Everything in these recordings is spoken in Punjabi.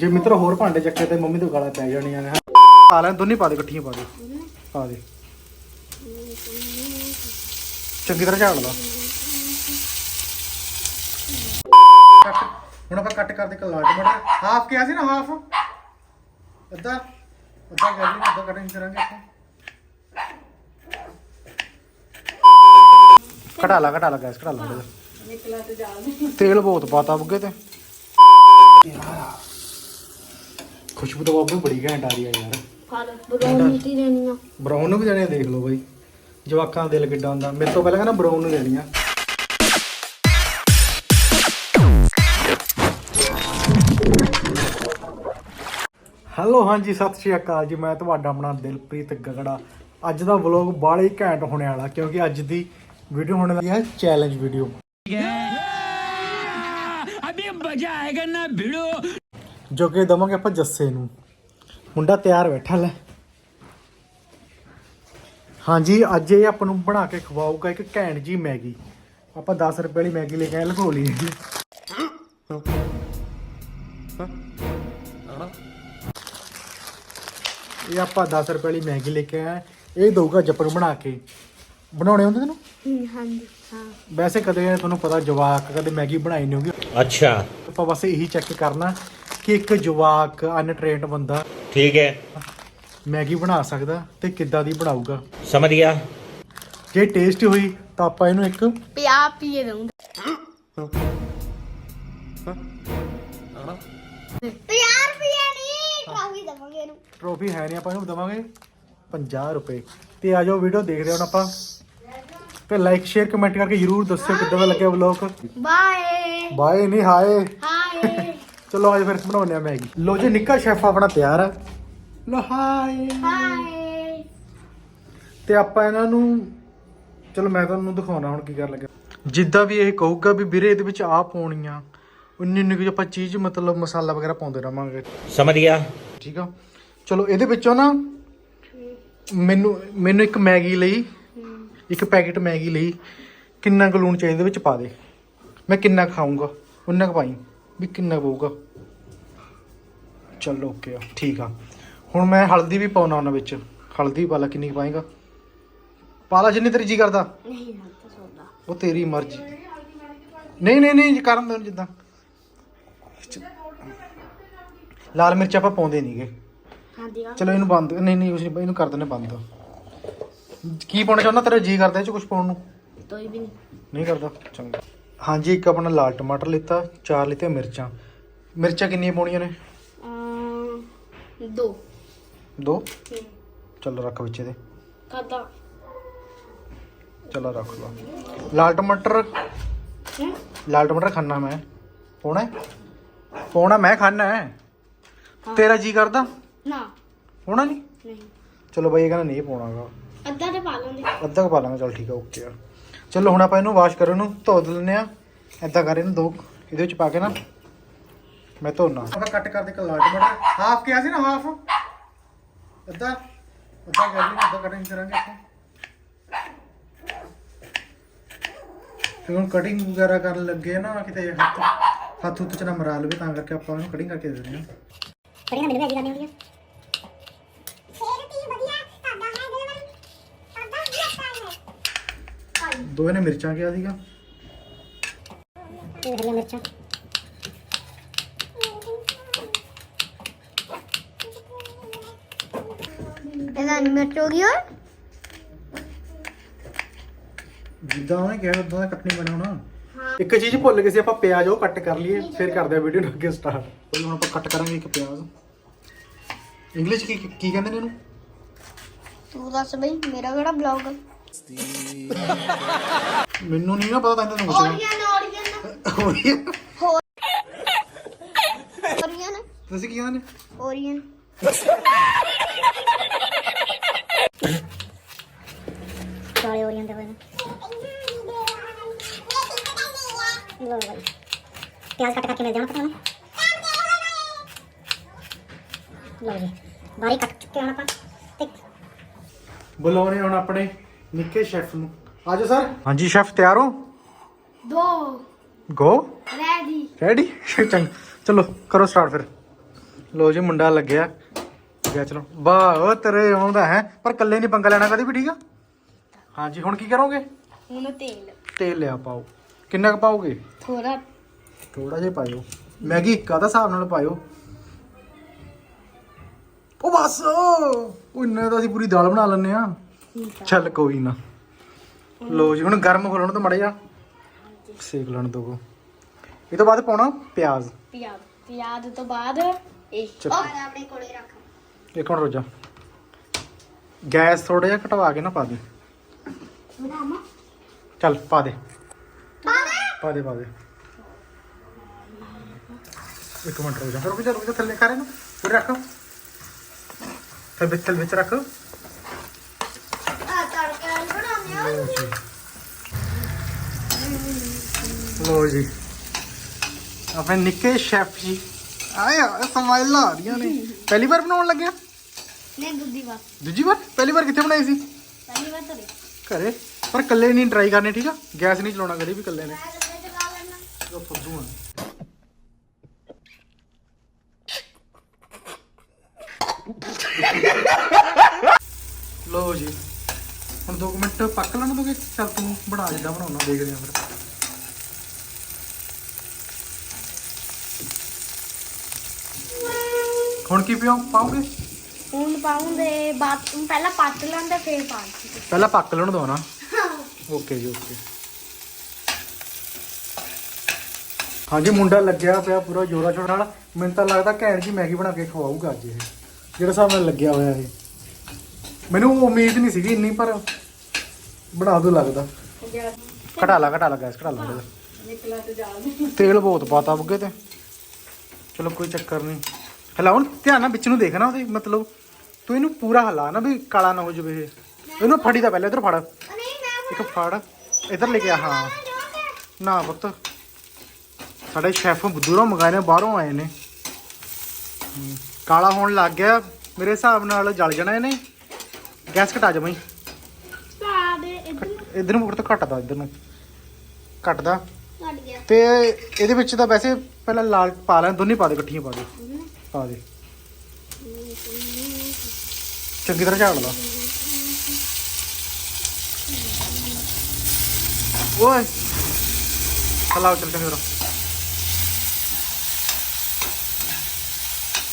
ਜੇ ਮਿੱਤਰ ਹੋਰ ਭਾਂਡੇ ਚੱਕੇ ਤੇ ਮੰਮੀ ਤੋਂ ਗਾਲਾਂ ਪੈ ਜਾਣੀਆਂ ਨੇ ਪਾ ਲੈ ਦੋਨੇ ਪਾ ਦੇ ਇਕੱਠੀਆਂ ਪਾ ਦੇ। ਪਾ ਦੇ। ਚੰਗੀ ਤਰ੍ਹਾਂ ਝਾੜ ਲਾ। ਹੁਣ ਆਪਾਂ ਕੱਟ ਕਰਦੇ ਕਲਾ ਟਮਾਟਰ ਹਾਫ ਕਿਹਾ ਸੀ ਨਾ ਹਾਫ? ਅੱਧਾ? ਅੱਧਾ ਕਰ ਲਈ ਅੱਧਾ ਕਟਿੰਗ ਕਰਾਂਗੇ ਆਪਾਂ। ਘਟਾ ਲਾ ਘਟਾ ਲਾ ਗੈਸ ਘਟਾ ਲਾ। ਤੇਲ ਬਹੁਤ ਪਾਤਾ ਬੁੱਗੇ ਤੇ। ਖੁਸ਼ਬੂ ਤਾਂ ਬਾਬੂ ਬੜੀ ਘੈਂਟ ਆ ਰਹੀ ਆ ਯਾਰ। ਬਰਾਊਨ ਵੀ ਜਾਣੇ ਦੇਖ ਲਓ ਬਾਈ। ਜਵਾਕਾਂ ਦਾ ਦਿਲ ਕਿੱਡਾ ਹੁੰਦਾ। ਮੇਰੇ ਤੋਂ ਪਹਿਲਾਂ ਕਹਿੰਦਾ ਬਰਾਊਨ ਨੂੰ ਦੇਣੀ ਹੈਲੋ ਹਾਂਜੀ ਸਤਿ ਸ਼੍ਰੀ ਅਕਾਲ ਜੀ। ਮੈਂ ਤੁਹਾਡਾ ਆਪਣਾ ਦਿਲਪ੍ਰੀਤ ਗਗੜਾ। ਅੱਜ ਦਾ ਵਲੌਗ ਬਾਹਲਾ ਹੀ ਘੈਂਟ ਹੋਣੇ ਵਾਲਾ ਕਿਉਂਕਿ ਅੱਜ ਦੀ ਵੀਡੀਓ ਹੋਣ ਵਾਲੀ ਹੈ ਚੈਲੰਜ ਵੀਡੀਓ ਅਬੇ ਮਜ਼ਾ ਨਾ ਭਿੜੋ ਜੋ ਕਿ ਦਵਾਂਗੇ ਆਪਾਂ ਜੱਸੇ ਨੂੰ। ਮੁੰਡਾ ਤਿਆਰ ਬੈਠਾ ਲੈ। ਹਾਂਜੀ ਅੱਜ ਇਹ ਆਪਾਂ ਨੂੰ ਬਣਾ ਕੇ ਖਵਾਊਗਾ ਇੱਕ ਘੈਂਟ ਜੀ ਮੈਗੀ। ਆਪਾਂ 10 ਰੁਪਏ ਵਾਲੀ ਮੈਗੀ ਲੈ ਕੇ ਲਖੋ ਲਈ ਇਹ ਆਪਾਂ 10 ਰੁਪਏ ਵਾਲੀ ਮੈਗੀ ਲੈ ਕੇ ਆਏ ਇਹ ਦਊਗਾ ਅੱਜ ਨੂੰ ਬਣਾ ਕੇ। ਬਣਾਉਣੇ ਹੁੰਦੇ ਤੈਨੂੰ? ਹਾਂਜੀ ਹਾਂ। ਵੈਸੇ ਕਦੇ ਤੁਹਾਨੂੰ ਪਤਾ ਜਵਾਕ ਕਦੇ ਮੈਗੀ ਬਣਾਈ ਨਹੀਂ ਹੋਗੀ ਅੱਛਾ। ਆਪਾਂ ਬਸ ਇਹੀ ਚੈੱਕ ਕਰਨਾ। ਕਿ ਇੱਕ ਜਵਾਕ ਅਨਟ੍ਰੇਨਡ ਬੰਦਾ ਠੀਕ ਹੈ। ਮੈਗੀ ਬਣਾ ਸਕਦਾ ਤੇ ਕਿੱਦਾਂ ਦੀ ਬਣਾਊਗਾ? ਸਮਝ ਗਿਆ। ਜੇ ਟੇਸਟੀ ਹੋਈ ਤਾਂ ਆਪਾਂ ਇਹਨੂੰ ਇੱਕ ਪਿਆ ਪੀਏ ਦਊਂਗਾ। ਪਿਆ ਟਰੋਫੀ ਹੈ ਨਹੀਂ ਆਪਾਂ ਇਹਨੂੰ ਦਵਾਂਗੇ 50 ਰੁਪਏ। ਤੇ ਆ ਜਾਓ ਵੀਡੀਓ ਦੇਖ ਰਹੇ ਹੋ ਆਪਾਂ। ਤੇ ਲਾਈਕ ਸ਼ੇਅਰ ਕਮੈਂਟ ਕਰਕੇ ਜਰੂਰ ਦੱਸਿਓ ਕਿੱਦਾਂ ਦਾ ਲੱਗਿਆ ਵਲੌਗ ਬਾਏ ਬਾਏ ਨਹੀਂ ਹਾਏ ਹਾਏ ਚਲੋ ਅੱਜ ਫਿਰ ਬਣਾਉਂਦੇ ਆ ਮੈਗੀ। ਲੋ ਜੀ ਨਿੱਕਾ ਸ਼ੈਫ ਆਪਣਾ ਤਿਆਰ ਹੈ। ਲੋ ਹਾਏ। ਹਾਏ। ਤੇ ਆਪਾਂ ਇਹਨਾਂ ਨੂੰ ਚਲੋ ਮੈਂ ਤੁਹਾਨੂੰ ਦਿਖਾਉਣਾ ਹੁਣ ਕੀ ਕਰ ਲੱਗਾ। ਜਿੱਦਾਂ ਵੀ ਇਹ ਕਹੂਗਾ ਵੀ ਵੀਰੇ ਇਹਦੇ ਵਿੱਚ ਆ ਪਾਉਣੀ ਆ ਉਨੀ ਉਨੀ ਕੁ ਆਪਾਂ ਚੀਜ਼ ਮਤਲਬ ਮਸਾਲਾ ਵਗੈਰਾ ਪਾਉਂਦੇ ਰਵਾਂਗੇ ਸਮਝ ਗਿਆ। ਠੀਕ ਆ? ਚਲੋ ਇਹਦੇ ਵਿੱਚੋਂ ਨਾ ਮੈਨੂੰ ਮੈਨੂੰ ਇੱਕ ਮੈਗੀ ਲਈ ਇੱਕ ਪੈਕੇਟ ਮੈਗੀ ਲਈ ਕਿੰਨਾ ਕੁ ਲੂਣ ਚਾਹੀਦਾ ਵਿੱਚ ਪਾ ਦੇ। ਮੈਂ ਕਿੰਨਾ ਖਾਊਂਗਾ ਉਨਾ ਕੁ ਪਾਈ। ਵੀ ਕਿੰਨਾ ਪਊਗਾ? ਚਲੋ ਓਕੇ ਆ ਠੀਕ ਆ। ਹੁਣ ਮੈਂ ਹਲਦੀ ਵੀ ਪਾਉਣਾ ਉਹਨਾਂ ਵਿੱਚ। ਹਲਦੀ ਪਾ ਲਾ ਕਿੰਨੀ ਪਾਏਗਾ? ਪਾ ਲਾ ਜਿੰਨੀ ਤੇਰੀ ਜੀ ਕਰਦਾ। ਨਹੀਂ ਸੋਦਾ। ਉਹ ਤੇਰੀ ਮਰਜ਼ੀ। ਨਹੀਂ ਨਹੀਂ ਨਹੀਂ ਕਰਨ ਦੇ ਜਿੱਦਾਂ। ਲਾਲ ਮਿਰਚ ਆਪਾਂ ਪਾਉਂਦੇ ਨਹੀਂਗੇ। ਹਾਂਜੀ ਚਲੋ ਇਹਨੂੰ ਬੰਦ ਨਹੀਂ ਨਹੀਂ ਕੁਛ ਨਹੀਂ ਇਹਨੂੰ ਕਰ ਦਿੰਦੇ ਬੰਦ। ਕੀ ਪਾਉਣਾ ਚਾਹੁੰਦਾ ਤੇਰਾ? ਜੀ ਕਰਦਾ ਇਹ ਚ ਕੁਝ ਪਾਉਣ ਨੂੰ? ਤੋਈ ਵੀ ਨਹੀਂ ਨਹੀਂ ਕਰਦਾ ਚੰਗਾ। ਹਾਂਜੀ ਇੱਕ ਆਪਣਾ ਲਾਲ ਟਮਾਟਰ ਲਿੱਤਾ ਚਾਰ ਲਿੱਤੇ ਮਿਰਚਾਂ। ਮਿਰਚਾਂ ਕਿੰਨੀਆਂ ਪਾਉਣੀਆਂ ਨੇ? ਅਮ, ਦੋ। ਦੋ? ਚਲੋ ਰੱਖ ਵਿੱਚ ਇਹਦੇ। ਕਾਦਾ ਚਲੋ ਰੱਖ ਲਾ। ਲਾਲ ਟਮਾਟਰ। ਹਮ, ਲਾਲ ਟਮਾਟਰ ਖਾਣਾ ਮੈਂ। ਪਾਉਣਾ ਹੈ? ਪਾਉਣਾ ਮੈਂ ਖਾਣਾ ਹੈ। ਤੇਰਾ ਜੀ ਕਰਦਾ? ਨਾ। ਪਾਉਣਾ ਨਹੀਂ? ਨਹੀਂ। ਚਲੋ ਬਾਈ ਇਹ ਕਹਿੰਦਾ ਨਹੀਂ ਪਾਉਣਾਗਾ ਅੱਧਾ ਤੇ ਪਾ ਲਾਂਗੇ। ਅੱਧਾ ਕੁ ਪਾ ਲਾਂਗੇ ਚਲ ਠੀਕ ਆ ਓਕੇ ਆ। ਚਲੋ ਹੁਣ ਆਪਾਂ ਇਹਨੂੰ ਵਾਸ਼ ਕਰਨ ਨੂੰ ਧੋ ਲੈਂਦੇ ਆ ਏਦਾਂ ਕਰ ਇਹਨੂੰ ਦੋ ਇਹਦੇ ਵਿੱਚ ਪਾ ਕੇ ਨਾ ਮੈਂ ਧੋਣਾ ਆਪਾਂ ਕੱਟ ਕਰਦੇ ਕਲਾ ਟਮਾਟਰ ਹਾਫ ਕਿਹਾ ਸੀ ਨਾ ਹਾਫ ਅੱਧਾ ਅੱਧਾ ਕਰ ਲਈ ਅੱਧਾ ਕਟਿੰਗ ਕਰਾਂਗੇ ਆਪਾਂ। ਫਿਰ ਹੁਣ ਕਟਿੰਗ ਵਗੈਰਾ ਕਰਨ ਲੱਗੇ ਆ ਨਾ ਕਿਤੇ ਹੱਥ ਹੱਥ ਉੱਤੇ ਚ ਨਾ ਮਰਾ ਲਵੇ ਤਾਂ ਕਰਕੇ ਆਪਾਂ ਇਹਨੂੰ ਕਟਿੰਗ ਕਰਕੇ ਦੇ ਦਿੰਦੇ ਆ ਕੜੀ ਨਾ ਮੈਨੂੰ ਵੀ ਅੱਜ ਕਰਨੀ ਹੁੰਦੀ ਆ ਦੋ ਇਹਨੇ ਮਿਰਚਾਂ ਕਿਹਾ ਸੀਗਾ। ਇਹ ਹਰੀਆਂ ਮਿਰਚਾਂ। ਇਹਦਾ ਮਿਰਚ ਹੋ ਗਈ ਓਏ। ਜਿੱਦਾਂ ਉਹਨੇ ਕਿਹਾ ਉਦਾਂ ਦਾ ਕੱਟਣੀ ਪੈਣਾ ਹੁਣ। ਇੱਕ ਚੀਜ਼ ਭੁੱਲ ਗਏ ਸੀ ਆਪਾਂ ਪਿਆਜ਼ ਉਹ ਕੱਟ ਕਰ ਲਈਏ ਫਿਰ ਕਰਦੇ ਆ ਵੀਡੀਓ ਨੂੰ ਅੱਗੇ ਸਟਾਰਟ ਹੁਣ ਆਪਾਂ ਕੱਟ ਕਰਾਂਗੇ ਇੱਕ ਪਿਆਜ਼। ਇੰਗਲਿਸ਼ ਕੀ ਕੀ ਕਹਿੰਦੇ ਨੇ ਇਹਨੂੰ ਤੂੰ ਦੱਸ ਬਈ ਮੇਰਾ ਕਿਹੜਾ ਬਲੌਗ ਮੈਨੂੰ ਨਹੀਂ ਨਾ ਪਤਾ ਤਾਂ ਇਹਨਾਂ ਨੂੰ ਪੁੱਛਣਾ ਓਰੀਅਨ ਓਰੀਅਨ ਓਰੀਅਨ ਤੁਸੀਂ ਕੀ ਕਹਿੰਦੇ? ਨੇ। ਓਰੀਅਨ ਚੌਲੇ ਓਰੀਆਂ ਦੇ ਨੇ ਲੋ ਬਾਈ ਪਿਆਜ਼ ਕੱਟ ਕਰਕੇ ਮਿਲ ਜਾਣਾ ਪਤਾ ਲੋ ਜੀ। ਬਾਰੀ ਕੱਟ ਚੁੱਕੇ ਹੁਣ ਆਪਾਂ। ਤੇ ਬੁਲਾਉਣੇ ਹੁਣ ਆਪਣੇ। ਨਿੱਕੇ ਸ਼ੈਫ ਨੂੰ। ਆਜੋ ਸਰ। ਹਾਂਜੀ ਸ਼ੈਫ ਤਿਆਰ ਹੋ? ਦੋ। ਗੋ ਰੈਡੀ ਰੈਡੀ ਚੰਗ। ਚਲੋ ਕਰੋ ਸਟਾਰਟ ਫਿਰ। ਲੋ ਜੀ ਮੁੰਡਾ ਲੱਗਿਆ। ਗਿਆ ਚਲੋ। ਵਾਹ ਉਹ ਤੇਰੇ ਆਉਂਦਾ ਹੈ। ਪਰ ਕੱਲੇ ਨਹੀਂ ਪੰਗਾ ਲੈਣਾ ਕਦੇ ਵੀ ਠੀਕ ਆ? ਹਾਂਜੀ ਹੁਣ ਕੀ ਕਰੋਗੇ? ਹੁਣ ਤੇਲ। ਤੇਲ ਲਿਆ ਪਾਓ। ਕਿੰਨਾ ਕੁ ਪਾਓਗੇ? ਥੋੜਾ ਥੋੜਾ ਜਿਹਾ ਪਾਇਓ। ਮੈਗੀ ਇੱਕਾ ਦਾ ਹਿਸਾਬ ਨਾਲ ਪਾਇਓ। ਉਹ ਬਸ! ਉਹ ਇੰਨਾ ਤਾਂ ਅਸੀਂ ਪੂਰੀ ਦਾਲ ਬਣਾ ਲੈਂਦੇ ਆ ਚੱਲ ਕੋਈ ਨਾ। ਲੋ ਜੀ ਹੁਣ ਗਰਮ ਹੋ ਲੈਣ ਤੋਂ ਮੜਾ ਜਾ ਸੇਕ ਲੈਣ ਦੋ ਇਹ ਤੋਂ ਬਾਅਦ ਪਾਉਣਾ ਪਿਆਜ਼। ਪਿਆਜ਼ ਪਿਆਜ਼ ਤੋਂ ਬਾਅਦ ਇਹ। ਚਲੋ। ਔਰ ਆਪਣੇ ਕੋਲੇ ਰੱਖ। ਇੱਕ ਮਿੰਟ ਰੁਕ ਜਾ। ਗੈਸ ਥੋੜਾ ਜਿਹਾ ਘਟਵਾ ਕੇ ਨਾ ਪਾ ਦੇ। ਬਣਾਵਾ? ਚੱਲ ਪਾ ਦੇ। ਪਾ ਦੇ। ਪਾ ਦੇ ਇੱਕ ਮਿੰਟ ਰੁਕ ਜਾ। ਰੁਕ ਜਾ ਰੁਕ ਜਾ ਥੱਲੇ ਕਰੇ ਨੂੰ ਫਿਰ ਰੱਖ। ਫਿਰ ਵਿੱਚ ਥੱਲੇ ਵਿੱਚ ਰੱਖ ਆ ਤੜਕਾ ਬਣਾਉਂਦੇ ਆ ਲੋ ਜੀ। ਲੋ ਜੀ ਆਪਣੇ ਨਿੱਕੇ ਸ਼ੈਫ ਜੀ। ਆਏ ਆ ਸਮਾਈਲ ਆ ਰਹੀਆਂ ਨੇ। ਪਹਿਲੀ ਵਾਰ ਬਣਾਉਣ ਲੱਗਿਆ? ਨਹੀਂ ਦੂਜੀ ਵਾਰ। ਦੂਜੀ ਵਾਰ? ਪਹਿਲੀ ਵਾਰ ਕਿੱਥੇ ਬਣਾਈ ਸੀ? ਪਹਿਲੀ ਵਾਰ ਤੇਰੇ ਘਰੇ। ਪਰ ਇਕੱਲੇ ਨਹੀਂ ਟਰਾਈ ਕਰਨੇ ਠੀਕ ਆ? ਗੈਸ ਨਹੀਂ ਚਲਾਉਣਾ ਕਦੇ ਵੀ ਇਕੱਲੇ ਨੇ। ਮੈਂ ਲੱਗੇ ਚਲਾ ਲੈਣਾ ਉਹ ਫੁੱਦੂ ਆ। ਲੋ ਜੀ। ਹੁਣ 2 ਮਿੰਟ ਪੱਕ ਲੈਣ ਦੋਗੇ? ਚੱਲ ਤੂੰ ਬਣਾ ਜਿੱਦਾਂ ਬਣਾਉਣਾ ਦੇਖਦੇ ਆ ਫਿਰ। ਹੁਣ ਕੀ ਪਿਓ ਪਾਓਗੇ? ਹੁਣ ਪਾਉਂਦੇ ਬਾਅਦ ਪਹਿਲਾਂ ਪੱਟ ਲੈਂਦੇ ਫੇਰ ਪਾ ਪਹਿਲਾਂ ਪੱਕ ਲੈਣ ਦੋ ਨਾ। ਓਕੇ ਜੀ ਓਕੇ। ਹਾਂਜੀ ਮੁੰਡਾ ਲੱਗਿਆ ਪਿਆ ਪੂਰਾ ਜੋਰਾ ਸ਼ੋਰ ਨਾਲ। ਮੈਨੂੰ ਤਾਂ ਲੱਗਦਾ ਘੈਂਟ ਜੀ ਮੈਗੀ ਬਣਾ ਕੇ ਖਵਾਊਗਾ ਅੱਜ ਇਹ। ਜਿਹੜਾ ਨਾਲ ਲੱਗਿਆ ਹੋਇਆ ਇਹ। ਮੈਨੂੰ ਉਮੀਦ ਨਹੀਂ ਸੀਗੀ ਇੰਨੀ ਪਰ ਬਣਾ ਦੋ ਲੱਗਦਾ। ਘਟਾ ਲਾ ਘਟਾ ਲਾ ਗੈਸ ਘਟਾ ਲਾ। ਇਹਦਾ। ਤੇਲ ਬਹੁਤ ਪਾਤਾ ਬੁੱਗੇ ਤੇ। ਚਲੋ ਕੋਈ ਚੱਕਰ ਨਹੀਂ। ਹਿਲਾਉਣ ਧਿਆਨ ਨਾਲ ਵਿੱਚ ਨੂੰ ਦੇਖਣਾ ਉਹਦੇ ਮਤਲਬ ਤੂੰ ਇਹਨੂੰ ਪੂਰਾ ਹਿਲਾ ਨਾ ਵੀ ਕਾਲਾ ਨਾ ਹੋ ਜਾਵੇ ਇਹ। ਇਹਨੂੰ ਫੜੀ ਦਾ ਪਹਿਲਾਂ ਇਧਰ ਫੜ। ਇੱਕ ਫੜ ਇਧਰ ਲੈ ਕੇ ਆ ਹਾਂ। ਨਾ ਪੁੱਤ। ਸਾਡੇ ਸ਼ੈਫ ਦੂਰੋਂ ਮੰਗਾਏ ਨੇ ਬਾਹਰੋਂ ਆਏ ਨੇ। ਹਮ, ਕਾਲਾ ਹੋਣ ਲੱਗ ਗਿਆ ਮੇਰੇ ਹਿਸਾਬ ਨਾਲ ਜਲ ਜਾਣਾ ਇਹਨੇ। ਗੈਸ ਘਟਾ ਜਾ ਬਈ। ਪਾ ਦੇ ਇਧਰ ਇਧਰ ਨੂੰ ਪੁੱਤ ਘਟਦਾ ਇਧਰ ਨੂੰ। ਘਟਦਾ ਕੱਟ ਗਿਆ। ਤੇ ਇਹਦੇ ਵਿੱਚ ਤਾਂ ਵੈਸੇ ਪਹਿਲਾਂ ਲਾਲ ਪਾ ਲੈਣ ਦੋਨੇ ਪਾ ਦੇ ਇਕੱਠੀਆਂ ਪਾ ਦੇ। ਪਾ ਦੇ। ਚੰਗੀ ਤਰ੍ਹਾਂ ਝਾੜ ਲਾ। ਓਏ। ਹਲਾਓ ਚੱਲ ਚੰਗੀ ਤਰ੍ਹਾਂ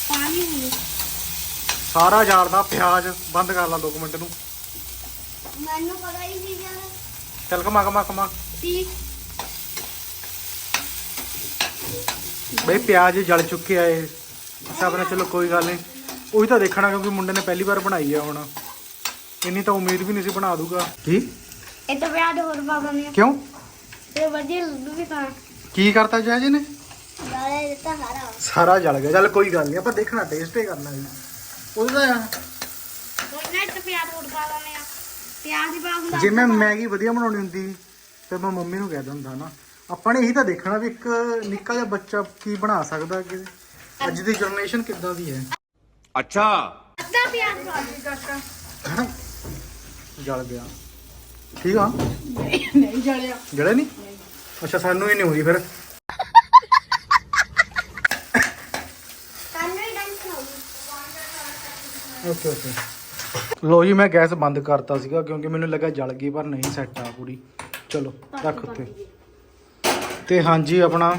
ਪਾਣੀ ਹੁਣ ਸਾਰਾ ਝਾੜਦਾ ਪਿਆਜ਼ ਬੰਦ ਕਰ ਲਾ 2 ਮਿੰਟ ਨੂੰ। ਮੈਨੂੰ ਪਤਾ ਹੀ ਨਹੀਂ ਯਾਰ। ਚੱਲ ਕਮਾ ਕਮਾ ਕਮਾ ਠੀਕ। ਬਈ ਪਿਆਜ਼ ਜਲ ਚੁੱਕੇ ਆ ਇਹ। ਸਭ ਨੇ ਚਲੋ ਕੋਈ ਗੱਲ ਨਹੀਂ। ਉਹੀ ਤਾਂ ਦੇਖਣਾ ਕਿਉਂਕਿ ਮੁੰਡੇ ਨੇ ਪਹਿਲੀ ਵਾਰ ਬਣਾਈ ਆ ਹੁਣ। ਇੰਨੀ ਤਾਂ ਉਮੀਦ ਵੀ ਨਹੀਂ ਸੀ ਬਣਾ ਦੂਗਾ। ਕੀ? ਇਹ ਤਾਂ ਦੇ ਹੋਰ ਪਾ ਦਿੰਦੇ ਆ ਕਿਉਂ? ਤੇ ਵਧੀਆ ਲੱਡੂ ਵੀ ਤਾਂ ਕੀ ਕਰਤਾ ਜੈ ਜੀ ਨੇ? ਸਾਰਾ। ਜਲ ਗਿਆ। ਚੱਲ ਕੋਈ ਗੱਲ ਨਹੀਂ ਆਪਾਂ ਦੇਖਣਾ ਟੇਸਟ ਹੀ ਕਰਨਾ ਜੀ। ਉਹਦਾ ਉਹਨੇ ਤੇ ਪਿਆਜ਼ ਹੋਰ ਪਾ ਦਿੰਦੇ ਆ ਪਿਆਜ਼ ਹੀ ਪਾ ਹੁੰਦਾ ਜੇ ਮੈਂ ਮੈਗੀ ਵਧੀਆ ਬਣਾਉਣੀ ਹੁੰਦੀ ਤੇ ਮੈਂ ਮੰਮੀ ਨੂੰ ਕਹਿ ਦਿੰਦਾ ਨਾ ਆਪਾਂ ਨੇ ਇਹੀ ਤਾਂ ਦੇਖਣਾ ਵੀ ਇੱਕ ਨਿੱਕਾ ਜਿਹਾ ਬੱਚਾ ਕੀ ਬਣਾ ਸਕਦਾ ਕਿ ਅੱਜ ਦੀ ਜਨਰੇਸ਼ਨ ਕਿੱਦਾਂ ਦੀ ਹੈ अच्छा ਅੱਧਾ ਪਿਆਜ਼ ਪਾ ਦੇ ਹੈਨਾ ਜਲ ਗਿਆ ਠੀਕ ਆ ਨਹੀਂ ਜਲਿਆ ਜਲਿਆ ਨਹੀਂ ਅੱਛਾ ਸਾਨੂੰ ਹੀ ਨਹੀਂ ਹੋਈ ਫਿਰ ਓਕੇ ਓਕੇ ਲੋ ਜੀ ਮੈਂ ਗੈਸ ਬੰਦ ਕਰਤਾ ਸੀਗਾ ਕਿਉਂਕਿ ਮੈਨੂੰ ਲੱਗਾ ਜਲ ਗਈ ਪਰ ਨਹੀਂ ਸੈੱਟ ਆ ਪੂਰੀ। ਚਲੋ ਰੱਖ ਉੱਤੇ। ਤੇ ਹਾਂਜੀ ਆਪਣਾ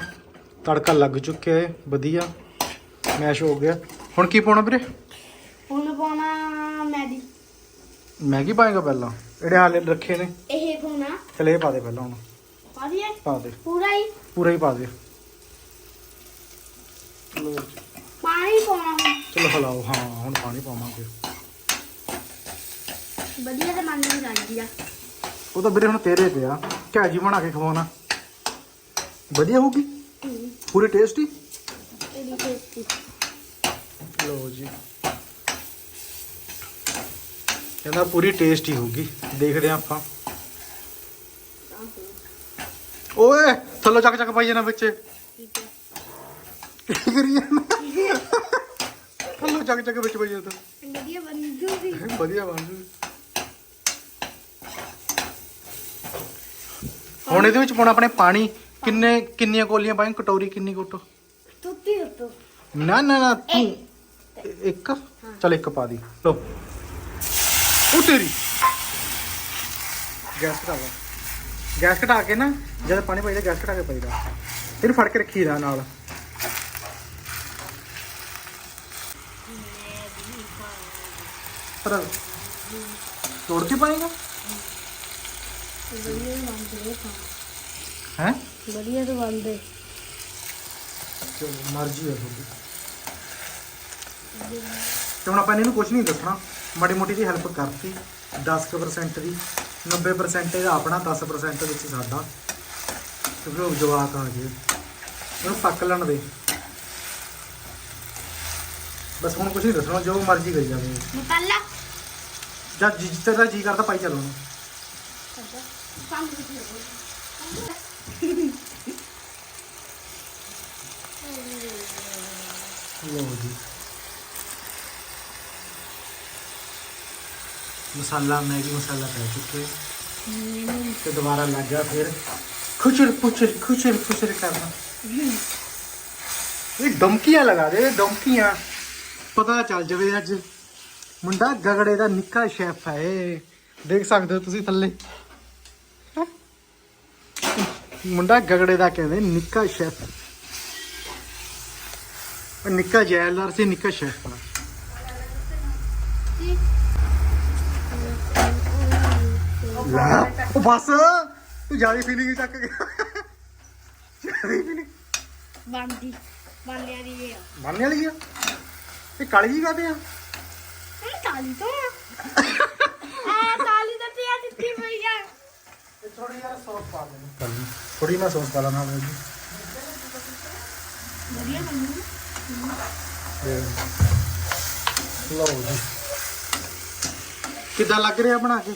ਤੜਕਾ ਲੱਗ ਚੁੱਕਿਆ ਹੈ ਵਧੀਆ। ਮੈਸ਼ ਹੋ ਗਿਆ। ਹੁਣ ਕੀ ਪਾਉਣਾ ਵੀਰੇ? ਹੁਣ ਪਾਉਣਾ ਮੈਦੀ ਮੈਗੀ ਪਾਏਗਾ ਪਹਿਲਾਂ? ਜਿਹੜੇ ਹਾਲੇ ਰੱਖੇ ਨੇ। ਇਹ ਪਾਉਣਾ। ਚਲੇ ਪਾ ਦੇ ਪਹਿਲਾਂ ਹੁਣ। ਪਾ ਦਈਏ? ਪਾ ਦੇ। ਪੂਰਾ ਹੀ? ਪੂਰਾ ਹੀ ਪਾ ਦੇ। ਲਓ ਜੀ। ਚਲੋ ਹਲਾਓ ਹਾਂ ਹੁਣ ਪਾਣੀ ਪਾਵਾਂਗੇ। ਵਧੀਆ ਤੇ ਮੰਨ ਨਹੀਂ ਜਾਂਦੀ ਆ। ਉਹ ਤਾਂ ਵੀਰੇ ਹੁਣ ਤੇਰੇ ਤੇ ਆ। ਕਿਆ ਜੀ ਬਣਾ ਕੇ ਖਵਾਉਣਾ। ਵਧੀਆ ਹੋਊਗੀ? ਪੂਰੀ ਟੇਸਟੀ ਇਹਦੀ ਟੇਸਟੀ ਲਓ ਜੀ। ਕਹਿੰਦਾ ਪੂਰੀ ਟੇਸਟੀ ਹੋਊਗੀ। ਦੇਖਦੇ ਹਾਂ ਆਪਾਂ। ਓਏ ਥੱਲੋਂ ਚੱਕ ਚੱਕ ਪਾਈ ਜਾਣਾ ਵਿੱਚ। ਠੀਕ ਹੈ ਕੀ ਕਰੀ ਥੱਲੋਂ ਚੱਕ ਚੱਕ ਵਿੱਚ ਪਾਈ ਜਾਂਦਾ ਵਧੀਆ ਬਣ ਜੂਗੀ। ਵਧੀਆ ਬਣ ਜੂ ਹੁਣ ਇਹਦੇ ਵਿੱਚ ਪਾਉਣਾ ਆਪਣੇ ਪਾਣੀ। ਕਿੰਨੇ ਕਿੰਨੀਆਂ ਕੋਲੀਆਂ ਪਾਈਂ ਕਟੋਰੀ ਕਿੰਨੀ ਕੁੱਟ ਤੁੱਤੀ ਉੱਤੋਂ। ਨਾ ਨਾ ਨਾ ਤੂੰ। ਇੱਕ। ਚਲ ਇੱਕ ਪਾ ਦੀ। ਲੋ ਉਹ ਤੇਰੀ। ਗੈਸ ਘਟਾ ਲਾ। ਗੈਸ ਘਟਾ ਕੇ ਨਾ ਜਦ ਪਾਣੀ ਪਾਈਦਾ ਗੈਸ ਘਟਾ ਕੇ ਪਾਈਦਾ। ਇਹਨੂੰ ਫੜ ਕੇ ਪਰ ਤੋੜ ਕੇ ਪਾਏਗਾ ਹੈ ਵਧੀਆ ਤੋਂ ਬੰਦੇ ਚਲੋ ਮਰਜ਼ੀ ਹੈ ਤੁਹਾਡੀ। ਤੇ ਹੁਣ ਆਪਾਂ ਇਹਨੂੰ ਕੁਝ ਨਹੀਂ ਦੱਸਣਾ। ਮਾੜੀ ਮੋਟੀ ਦੀ ਹੈਲਪ ਕਰਤੀ। 10% ਦੀ 90% ਇਹਦਾ ਆਪਣਾ 10% ਵਿੱਚ ਸਾਡਾ। ਕਿਉਂਕਿ ਉਹ ਜਵਾਕ ਆ ਗਏ। ਉਹਨੂੰ ਪੱਕ ਲੈਣ ਦੇ। ਬਸ ਹੁਣ ਕੁਝ ਨਹੀਂ ਦੱਸਣਾ ਜੋ ਮਰਜ਼ੀ ਕਰੀ ਜਾਵੇ। ਮਸਾਲਾ। ਜਦ ਜਿ ਤੇਰਾ ਜੀ ਕਰਦਾ ਪਾਈ ਚੱਲੋ ਉਹਨੂੰ ਲਓ ਜੀ। ਮਸਾਲਾ ਮੈਗੀ ਮਸਾਲਾ ਪੈ ਚੁੱਕੇ ਤੇ ਦੁਬਾਰਾ ਲੱਗ ਗਿਆ ਫਿਰ ਖੁਚਰ ਪੁਚਰ ਖੁਚਰ ਪੁਚਰ ਕਰਨਾ। ਇਹ ਡਮਕੀਆਂ ਲਗਾ ਦੇ ਡਮਕੀਆਂ ਪਤਾ ਚੱਲ ਜਾਵੇ ਅੱਜ। ਮੁੰਡਾ ਗਗੜੇ ਦਾ ਨਿੱਕਾ ਸ਼ੈਫ ਹੈ ਇਹ। ਦੇਖ ਸਕਦੇ ਹੋ ਤੁਸੀਂ ਥੱਲੇ। ਹੈਂ? ਮੁੰਡਾ ਗਗੜੇ ਦਾ ਕਹਿੰਦੇ ਨਿੱਕਾ ਸ਼ੈਫ। ਉਹ ਨਿੱਕਾ ਜੈਲਦਾਰ ਸੀ ਨਿੱਕਾ ਸ਼ੈਫ ਆ। ਲਾ ਉਹ ਬਸ। ਤੂੰ ਜ਼ਿਆਦਾ ਫੀਲਿੰਗ ਚੱਕ ਗਿਆ ਜ਼ਿਆਦਾ ਫੀਲਿੰਗ ਬੰਦੀ ਬੰਦਿਆਂ ਦੀ ਇਹ ਆ। ਮੰਨ ਵਾਲੀ ਆ? ਇਹ ਕਾਲੀ ਜੀ ਕਾਤੇ ਆ? ਇਹ ਕਾਲੀ ਤੋਂ ਆ। ਆ ਕਾਲੀ ਤਾਂ ਪਿਆ ਦਿੱਤੀ ਆ। ਥੋੜੀ ਯਾਰ ਸੌਸ ਪਾ ਦੇ। ਥੋੜੀ ਮੈਂ ਸੌਸ ਪਾ ਲੈਣਾ ਜੀ। ਵਧੀਆ ਬੰਦੀ ਲਓ ਜੀ। ਕਿੱਦਾਂ ਲੱਗ ਰਿਹਾ ਬਣਾ ਕੇ?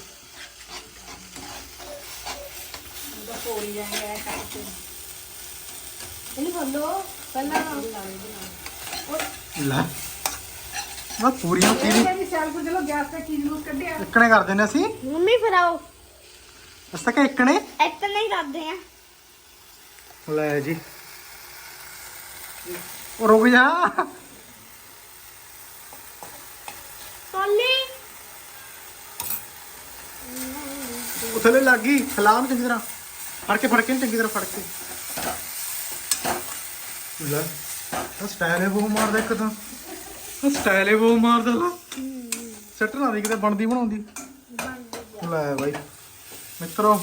ਇਹਨੂੰ ਬੋਲੋ ਪਹਿਲਾਂ। ਲੈ। ਮੈਂ ਪੂਰੀਆਂ ਕੀ ਨਹੀਂ ਇੱਕਣੇ ਕਰਦੇ ਨੇ ਅਸੀਂ। ਮੰਮੀ ਫਰਾਓ ਅਸਾਂ ਕਿ ਇੱਕਣੇ? ਇੱਥੇ ਨਹੀਂ ਕਰਦੇ ਆ। ਲੈ ਜੀ। ਉਹ ਰੁਕ ਜਾ। ਕੋਲੀ ਉਹ ਥੱਲੇ ਲੱਗ ਗਈ। ਖਲਾਮ ਚੰਗੀ ਤਰ੍ਹਾਂ। ਫੜ ਕੇ ਫੜ ਕੇ ਚੰਗੀ ਤਰ੍ਹਾਂ ਫੜ ਕੇ। ਲੈ। ਸਟਾਈਲ ਹੈ ਉਹ ਮਾਰਦਾ ਇੱਕ ਤਾਂ। ਸਟਾਈਲ ਉਹ ਮਾਰਦਾ ਲਾ ਸੱਟ ਨਾ ਦੀ ਕਿਤੇ ਬਣਦੀ ਬਣਾਉਂਦੀ। ਲੈ ਬਾਈ ਮਿੱਤਰੋ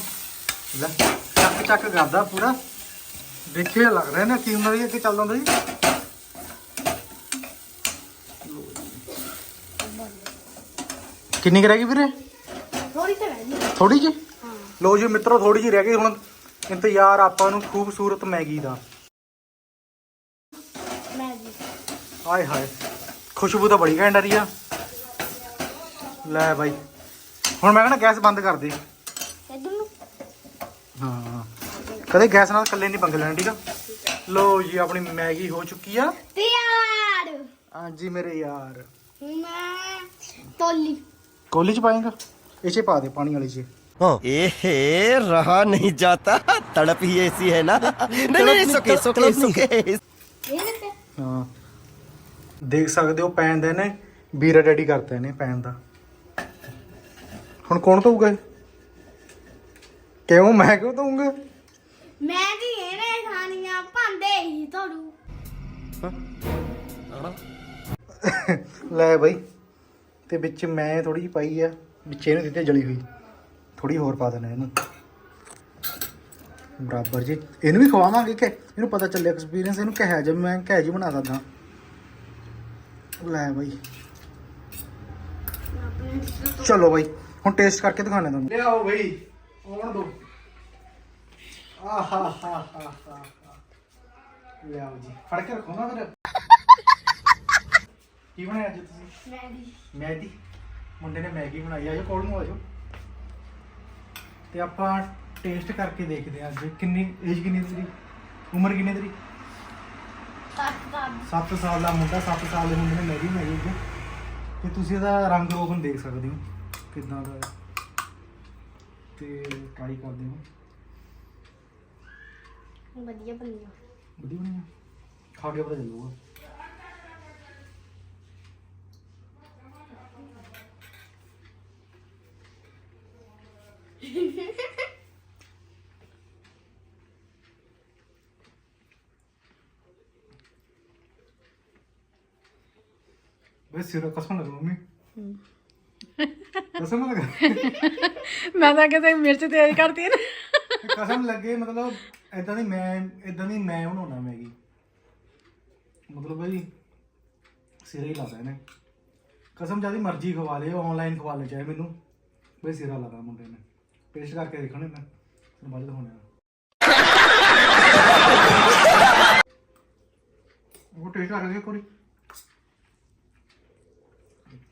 ਲੈ ਚੱਕ ਚੱਕ ਕਰਦਾ ਪੂਰਾ। ਦੇਖੇ ਲੱਗ ਰਿਹਾ ਨਾ ਕੀ ਹੁੰਦਾ ਜੀ ਅੱਗੇ ਚੱਲਦਾ ਹੁੰਦਾ ਜੀ। ਕਿੰਨੀ ਕੁ ਰਹਿ ਗਈ ਵੀਰੇ? ਥੋੜੀ ਤੇ ਰਹਿ ਗਈ। ਥੋੜੀ ਜੀ? ਲੋ ਜੀ ਮਿੱਤਰੋ ਥੋੜੀ ਜੀ ਰਹਿ ਗਈ। ਹੁਣ ਇੰਤਜ਼ਾਰ ਆਪਾਂ ਨੂੰ ਖੂਬਸੂਰਤ ਮੈਗੀ ਦਾ। ਮੈਂ ਜੀ ਆਏ ਹਾਏ। ਖੁਸ਼ਬੂ ਤਾਂ ਬੜੀ ਘੈਂਟ ਆ ਰਹੀ ਆ। ਲੈ ਬਾਈ। ਹੁਣ ਮੈਂ ਕਹਿੰਦਾ ਗੈਸ ਬੰਦ ਕਰ ਦੇ। ਕਦੇ ਗੈਸ ਨਾਲ ਇਕੱਲੇ ਨਹੀਂ ਪੰਗੇ ਲੈਣਾ ਠੀਕ ਆ? ਲੋ ਜੀ ਆਪਣੀ ਮੈਗੀ ਹੋ ਚੁੱਕੀ ਆ। ਪਿਆਰ। ਹਾਂਜੀ ਮੇਰੇ ਯਾਰ। ਕੋਲੀ ਚ ਪਾਏਗਾ? ਇਹ ਚ ਪਾ ਦੇ ਪਾਣੀ ਵਾਲੀ ਚ ਏਹੇ ਰਹਾ ਨਹੀਂ ਜਾਤਾ। ਤੜਪ ਹੀ ਐਸੀ ਹੈ ਨਾ। ਨਹੀਂ ਨਹੀਂ ਸੁਕੇ ਸੁਕੇ ਸੁਕੇ। ਹਾਂ। ਦੇਖ ਸਕਦੇ ਹੋ ਪੈਨ ਦੇ ਨੇ ਵੀਰਾ ਡੈਡੀ ਕਰਤੇ ਨੇ ਪੈਨ ਦਾ। ਹੁਣ ਕੌਣ ਧੋਊਗਾ? ਕਿਉਂ ਮੈਂ ਕਿਉਂ ਧੋਊਂਗਾ? ਮੈਂ ਵੀ ਇਹਨੇ ਖਾਣੀਆਂ ਭਾਂਡੇ ਹੀ ਤੋੜੂ ਲੈ ਬਈ ਤੇ ਵਿੱਚ ਮੈਂ ਥੋੜੀ ਜਿਹੀ ਪਾਈ ਆ ਵਿੱਚ ਇਹਨੂੰ ਦਿੱਤੇ ਜਲੀ ਹੋਈ। ਥੋੜੀ ਹੋਰ ਪਾ ਦੇਣਾ ਇਹਨੂੰ। ਬਰਾਬਰ ਜੀ। ਇਹਨੂੰ ਵੀ ਖਵਾਵਾਂਗੇ ਕਿ? ਇਹਨੂੰ ਪਤਾ ਚੱਲੇ ਐਕਸਪੀਰੀਅੰਸ ਇਹਨੂੰ ਕਹਿ ਜਾ ਮੈਂ ਕਹਿ ਜੀ ਬਣਾ ਸਕਦਾ। ਲੈ ਬਈ। ਚਲੋ ਬਈ ਹੁਣ ਟੇਸਟ ਕਰਕੇ ਦਿਖਾਣੇ ਤੁਹਾਨੂੰ। ਲਿਆਓ ਬਈ ਆਉਣ ਦੋ। ਆਹਾ ਹਾ ਹਾ ਹਾ ਲਿਆਓ ਜੀ ਫੜ ਕੇ ਰੱਖੋ ਨਾ ਫਿਰ। ਕੀ ਬਣਾਇਆ ਅੱਜ ਤੁਸੀਂ? ਮੈਂ ਵੀ ਮੈਗੀ? ਮੁੰਡੇ ਨੇ ਮੈਗੀ ਬਣਾਈ ਆ ਜੋ ਕੋਲ ਨੂੰ ਆਜੋ। ਤੇ ਆਪਾਂ ਟੇਸਟ ਕਰਕੇ ਦੇਖਦੇ ਹਾਂ ਅੱਜ। ਕਿੰਨੀ ਏਜ ਕਿੰਨੀ ਤੇਰੀ? ਉਮਰ ਕਿੰਨੀ ਤੇਰੀ? 7 ਸਾਲ ਦਾ ਮੁੰਡਾ 7 ਸਾਲ ਦੇ ਮੁੰਡੇ ਨੇ ਮੈਗੀ ਬਣਾਈ ਅੱਜ ਤੇ ਤੁਸੀਂ ਇਹਦਾ ਰੰਗ ਰੋਗਨ ਦੇਖ ਸਕਦੇ ਹੋ ਕਿਦਾਂ ਦਾ ਹੈ। ਤੇ ਟਰਾਈ ਕਰਦੇ ਹੋ। ਵਧੀਆ ਬਣੀ ਆ ਵਧੀਆ ਬਣਿਆ। ਖਾ ਕੇ ਪਤਾ ਚੱਲੂਗਾ। ਬਈ ਸਿਰ ਕਸਮ ਲੱਗ ਮੰਮੀ ਕਸਮ ਲੱਗ ਮੈਂ ਤਾਂ ਕਿਤੇ ਮਿਰਚ ਤੇਜ਼ ਕਰਤੀ ਨਾ ਕਸਮ ਲੱਗੇ ਮਤਲਬ ਇਦਾਂ ਦੀ ਮੈਂ ਇਦਾਂ ਦੀ ਮੈਂ ਬਣਾਉਣਾ ਮੈਗੀ ਮਤਲਬ ਬਈ ਸਿਰੇ ਹੀ ਲਾਦਾ ਇਹਨੇ ਕਸਮ ਜਿਆਦੀ ਮਰਜ਼ੀ ਖਵਾ ਲਿਓ ਆਨਲਾਈਨ ਖਵਾ ਲੈ ਚਾਹੇ ਮੈਨੂੰ ਬਈ ਸਿਰਾ ਲਾਦਾ ਮੁੰਡੇ ਨੇ ਟੇਸਟ ਕਰਕੇ ਦੇਖਣੇ ਮੈਂ ਬਾਅਦ ਦਿਖਾਉਣੇ ਆ ਉਹ ਟੇਸਟ ਦੇਖੋ ਕੋਈ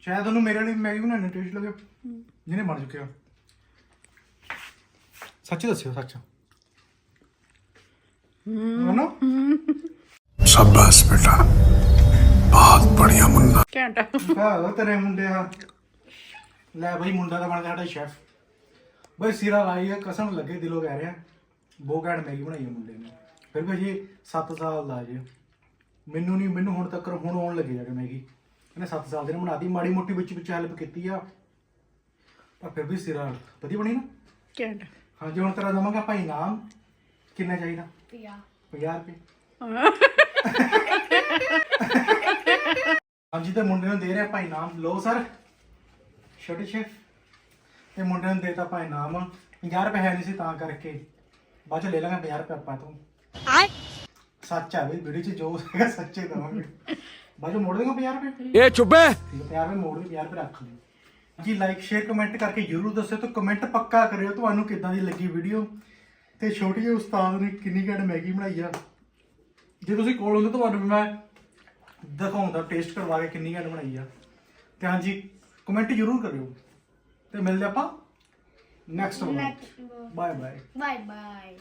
ਸ਼ਾਇਦ ਉਹਨੂੰ ਮੇਰੇ ਲਈ ਮੈਗੀ ਬਣਾਉਣੀ ਟੇਸਟ ਲੱਗੇ ਜਿਹਨੇ ਬਣ ਚੁੱਕਿਆ ਸੱਚ ਦੱਸਿਓ ਸੱਚ ਹਨਾ शाबाश बेटा बहुत बढ़िया मुन्ना ਘੰਟਾ ਹਾਂ ਤੇਰੇ ਮੁੰਡੇ ਆ ਲੈ ਬਈ ਮੁੰਡਾ ਤਾਂ ਬਣ ਗਿਆ ਸਾਡਾ ਸ਼ੈਫ ਬਈ ਸਿਰਾ ਲਾਈ ਹੈ ਕਸਮ ਲੱਗੇ ਦਿਲੋਂ ਕਹਿ ਰਿਹਾ ਬਹੁਤ ਘੈਂਟ ਮੈਗੀ ਬਣਾਈ ਹੈ ਮੁੰਡੇ ਨੇ ਫਿਰ ਵੀ ਜੀ 7 ਸਾਲ ਦਾ ਜੇ ਮੈਨੂੰ ਨਹੀਂ ਮੈਨੂੰ ਹੁਣ ਤੱਕ ਹੁਣ ਆਉਣ ਲੱਗੇ ਜਾ ਕੇ ਮੈਗੀ ਇਹਨੇ 7 ਸਾਲ ਦੇ ਨੇ ਬਣਾਤੀ ਮਾੜੀ ਮੋਟੀ ਵਿੱਚ ਵਿੱਚ ਹੈਲਪ ਕੀਤੀ ਆ। ਪਰ ਫਿਰ ਵੀ ਸਿਰਾ ਵਧੀਆ ਬਣੀ ਨਾ? ਘੰਟਾ ਹਾਂਜੀ ਹੁਣ ਤੇਰਾ ਦਵਾਂਗਾ ਭਾਈ ਨਾਮ। ਕਿੰਨਾ ਚਾਹੀਦਾ? ਪਿਆ 50 ਰੁਪਏ। ਹਾਂਜੀ ਤੇ ਮੁੰਡੇ ਨੂੰ ਦੇ ਰਿਹਾ ਭਾਈ ਨਾਮ। ਲੋ ਸਰ ਛੋਟੇ ਸ਼ੈਫ। ਤੇ ਮੁੰਡੇ ਨੂੰ ਦੇਤਾ ਭਾਈ ਨਾਮ। 50 ਰੁਪਏ ਹੈ ਨਹੀਂ ਸੀ ਤਾਂ ਕਰਕੇ। ਬਾਅਦ ਚ ਲੈ ਲਾਂਗੇ 50 ਰੁਪਏ ਆਪਾਂ ਤੋਂ। ਸੱਚ ਆ ਵੀ ਵੀਡੀਓ ਚ ਜੋ ਹੈਗਾ ਸੱਚੇ ਦਵਾਂਗੇ। ਬਾਜੋ ਮੋੜ ਦੇਗਾ 50 ਰੁਪਏ ਇਹ ਚੁੱਬੇ 50 ਰੁਪਏ ਮੋੜ ਦੇ 50 ਰੁਪਏ ਰੱਖ ਲਿਓ। ਜੀ ਲਾਈਕ ਸ਼ੇਅਰ ਕਮੈਂਟ ਕਰਕੇ ਜਰੂਰ ਦੱਸਿਓ ਤੇ ਕਮੈਂਟ ਪੱਕਾ ਕਰਿਓ ਤੁਹਾਨੂੰ ਕਿੱਦਾਂ ਦੀ ਲੱਗੀ ਵੀਡੀਓ ਤੇ ਛੋਟੀ ਜਿਹੀ ਉਸਤਾਦ ਨੇ ਕਿੰਨੀ ਘੜ ਮੈਗੀ ਬਣਾਈ ਆ। ਜੇ ਤੁਸੀਂ ਕੋਲ ਹੁੰਦੇ ਤੁਹਾਨੂੰ ਮੈਂ ਦਿਖਾਉਂਦਾ ਟੇਸਟ ਕਰਵਾ ਕੇ ਕਿੰਨੀ ਘੜ ਬਣਾਈ ਆ। ਤੇ ਹਾਂਜੀ ਕਮੈਂਟ ਜਰੂਰ ਕਰਿਓ। ਤੇ ਮਿਲਦੇ ਆਪਾਂ next bye bye bye bye